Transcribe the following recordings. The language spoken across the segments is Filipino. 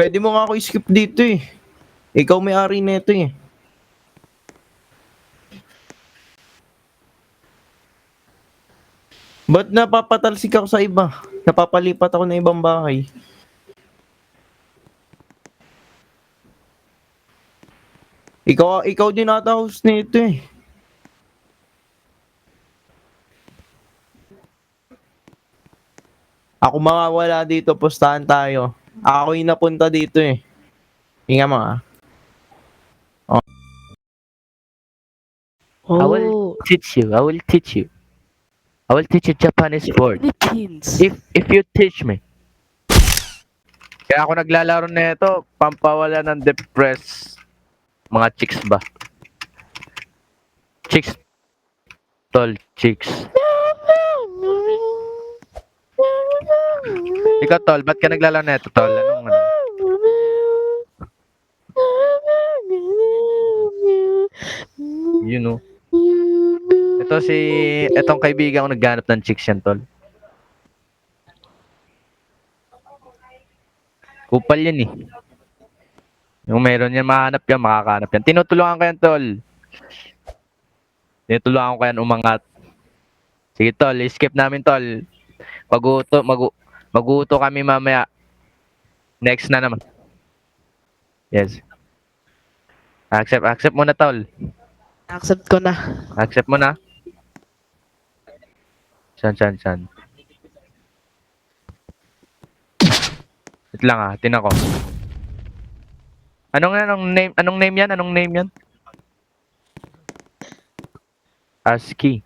Pwede mo nga ako skip dito eh. Ikaw may-ari nito eh. Ba't napapatalsik ako sa iba? Napapalipat ako ng ibang bahay. Ikaw, ikaw din ata host nito eh. Ako mawawala dito, pustahan tayo. Ako yung napunta dito eh. Hinga mo ah. I will Oh, teach you. I will teach you. I will teach you Japanese word. Philippines. If if you teach me. Kaya ako naglalaro na ito, pampawala ng depress. Mga chicks ba? Chicks. Tol, chicks. Ikaw, Tol, ba't ka naglalaro na ito, Tol? Anong ano? You know. Ito si, etong kaibigan ko nagganap ng chicks yan, Tol. Kupal yan eh. Yung meron yan, mahanap yan, makakahanap yan. Tinutulungan ko yan, Tol. Tinutulungan ko yan umangat. Sige, Tol, skip namin, Tol. Maguto, magu, maguto kami mamaya. Next na naman. Yes. Accept, accept mo na, Tol. Accept ko na. Accept mo na. San, san, san. Wait lang ah, tinan ko. Anong, anong name, anong name yan? Anong name yan? ASCII.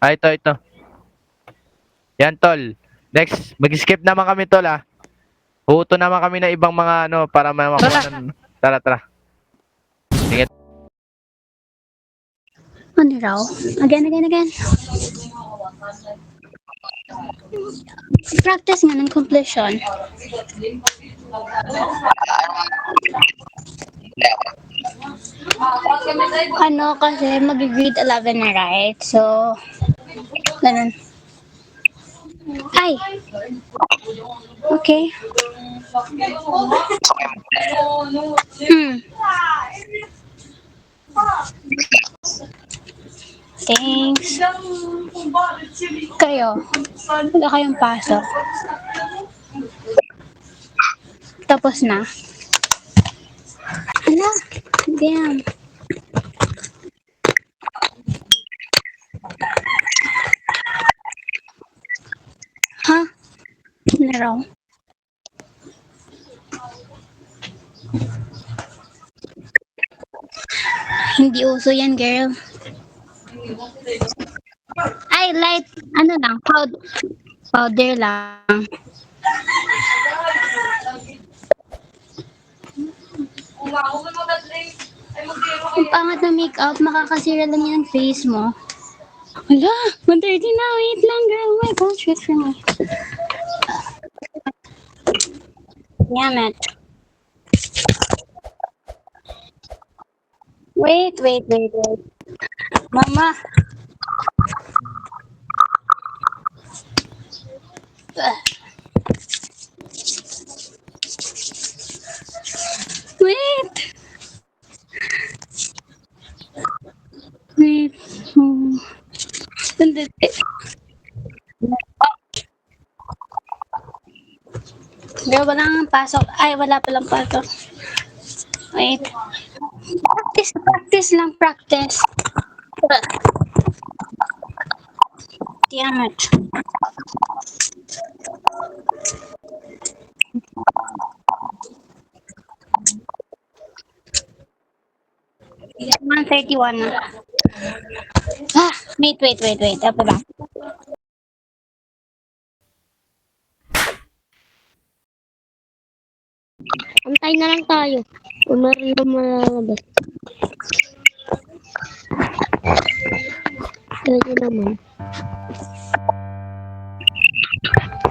Ah, ito, ito. Yan, tol. Next, mag-skip naman kami, tol, ah. Huto naman kami na ibang mga, ano, para ma- makuha ng... Tara, tara. Ano raw? Again, again, again. Practice nga ng completion. Ano kasi mag-grade 11 na right? So, ganun. Ay! Okay. Hmm. Thanks. Kayo, wala kayong pasok. Tapos na. Ala, damn. Ano raw? Hindi uso yan, girl. Ay, light, ano lang, powder, powder lang. Ang pangat na makeup, makakasira lang yan face mo. Wala, 130 na, wait lang girl, oh my gosh, wait for me. Damn it. Wait, wait, wait, wait. Mama. Wait. Girl, wala nga pasok. Ay, wala palang pasok. Wait. Practice, practice lang, practice. Damn it. One thirty-one. Ah, wait, wait, wait, wait. Apa ba? Antay na lang tayo. Kung meron ba malalabas. Talaga naman.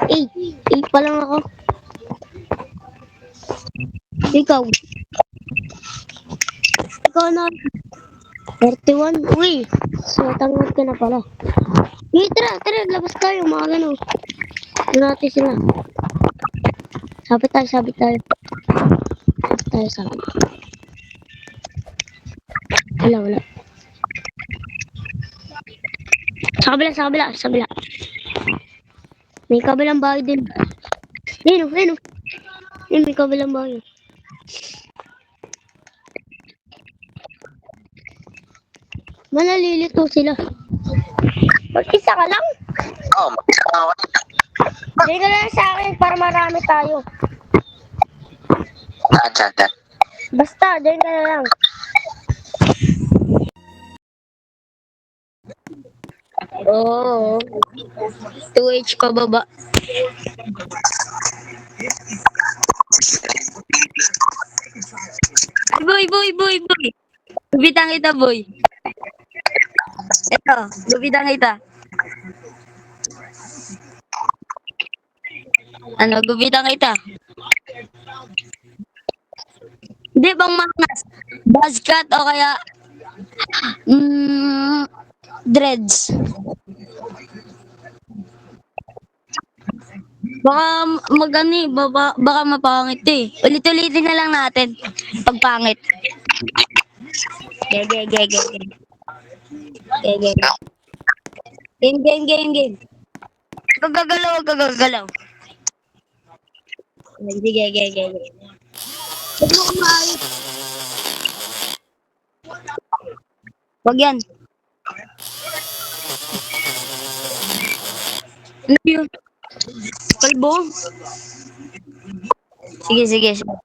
Eight. Eight pa lang ako. Ikaw. Ikaw na. 31. Uy. So, tanggap ka na pala. Hey, tara, tara. Labas tayo. Mga ganun. Doon natin sila. Sabit tayo, sabit tayo. Tayo, sabit. Wala, wala. Sa kabila, sa kabila, sa kabila. May kabilang bahay din. Ayun. oh. Ayun, may kabilang bahay. Manalilito sila. Mag-isa ka lang? Oo, oh, mag-isa ka. Hindi ka lang sa akin para marami tayo. Saan, saan? Basta, diyan ka na lang. Oo. 2H ka baba. Boy, boy, boy, boy. Gubitan kita, boy. Ito, gubitan kita. Ano, gubitan kita. Hindi bang mangas? Buzzcut o kaya mm, dreads? Baka magani, baka, baka mapangit eh. Ulit-ulitin na lang natin. Ge, ge, ge. Ge, ge, ge. Game, game, game, game. Huwag gagalaw, huwag gagalaw. Sige, ge, ge, ge. Huwag mo kumain. Huwag yan. Ano yun? Kalbo? Sige, sige, sige.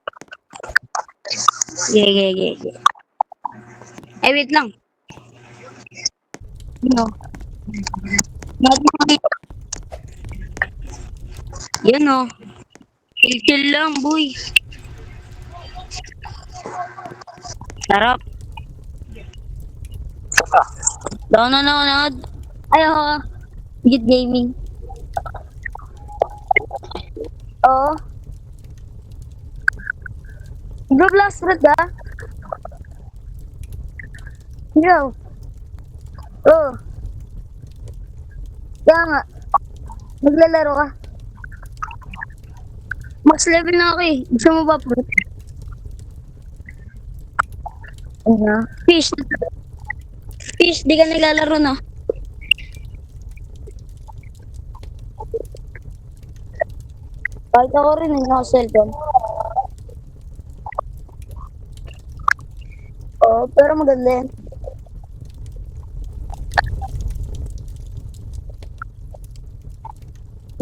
Sige, sige, sige. Eh, wait lang. Makita. Yan o. Chill-chill lang, boy. Sarap. Down na nanonood. Ay, ako. Git Gaming. Oo. Bro, last red ka? Ikaw? Oo. Kaya nga. Naglalaro ka. Max level na ako eh. Gusto mo ba po? Ano? Fish. Fish, di ka naglalaro na. Kahit ako rin, hindi ako cellphone. Oo, pero maganda yan.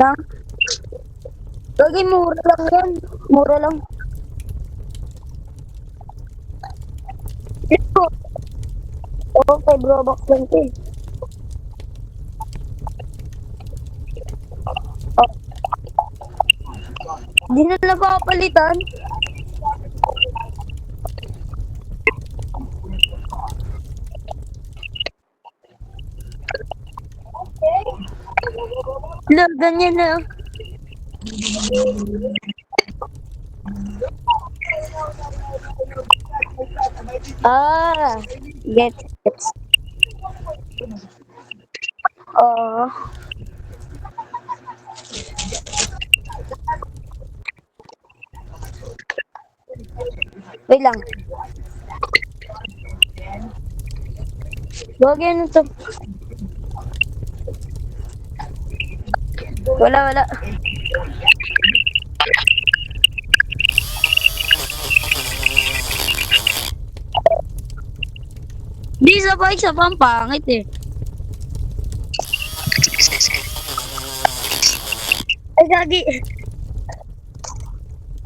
Na? Lagi mura lang yan. Mura lang. Oo, kay Robux lang ito eh. Oh. Di na napapalitan. Lo, ganyan na. Ah, get it. Oh. Wait lang. Wag yan. Wala, wala. Di sa pa, isa pa ang pangit eh. Ay, gagi.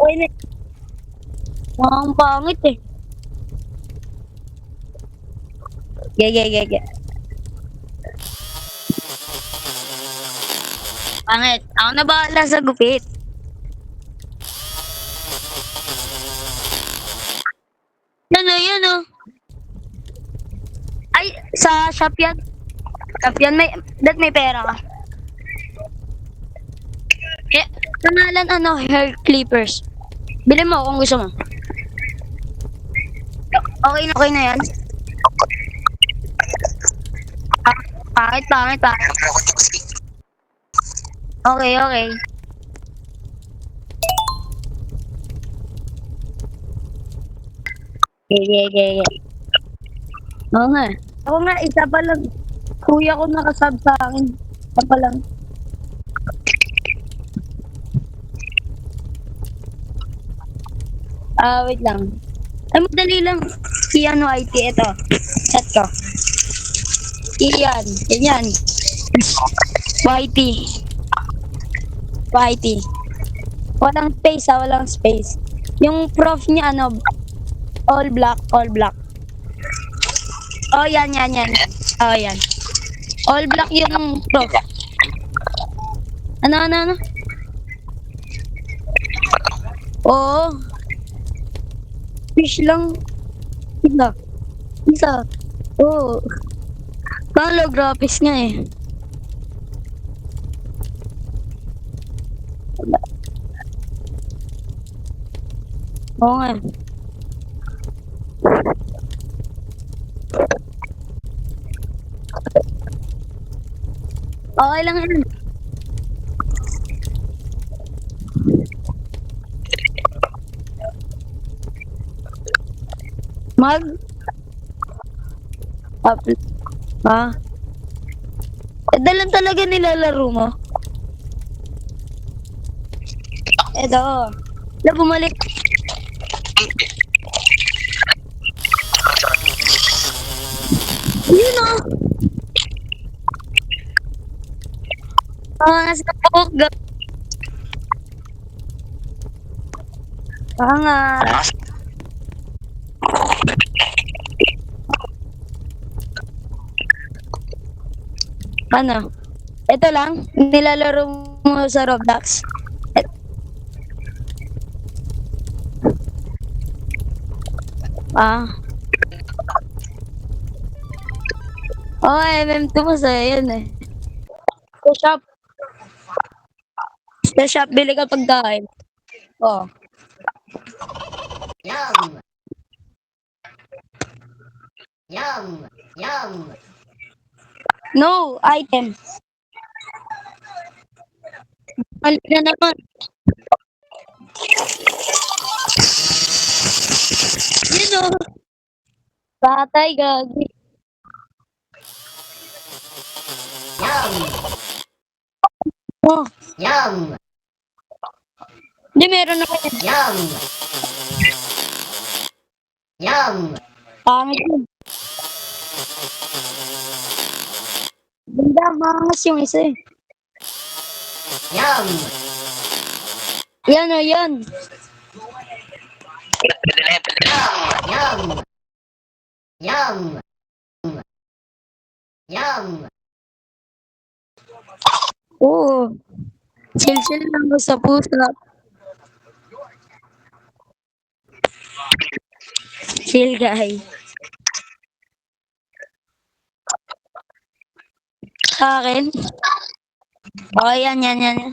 Ay, na. Ang pangit eh. Ge, ge, ge, ge. Pangit. Ako na bahala sa gupit. sa shop yan. Shop yan, may, that may pera ka. Eh, pangalan ano, hair clippers. Bili mo kung gusto mo. Okay na, okay na yan. Ah, pangit, pangit, pangit. Okay, okay. Yeah, yeah, yeah, yeah. Oo nga. Eh. Ako nga, isa pa lang. Kuya ko nakasab sa akin. Isa pa lang. Ah, wait lang. Ay, madali lang. Si ano IT, ito. Chat ko. Iyan. Yan. YT. YT. Walang space ha, walang space. Yung prof niya ano, all black, all black. Oh, yan, yan, yan. Oh, yan. All black yung prof. Ano, ano, ano? Oo. Fish lang. Isa. Isa. Oo. Parang low graphics nga eh. Oo nga. Okay lang yan. Mag? Up. Ha? Eh, dalan talaga nilalaro mo? Eto. Na bumalik. Ah, nasa buhok. ga- Ah, nga. Ano? Ito lang? Nilalaro mo sa Roblox? Ah. Oh, MM2 masaya yan eh. Sa shop. Sa shop, bili ka pagkain. Oh. Yum. Yum. Yum. No, item. Balik na naman. Yun o. Patay, gagi. Yum. Oh, Yum. di meron na kayo. Yum. Yum. Pangit yun. Ganda, mangas yung isa eh. Yum. Yan o, yan. Yum. Yum. Yum. Oo. Chill-chill lang sa pusa. Chill, guys. Sa akin? Okay, yan, yan, yan. yan.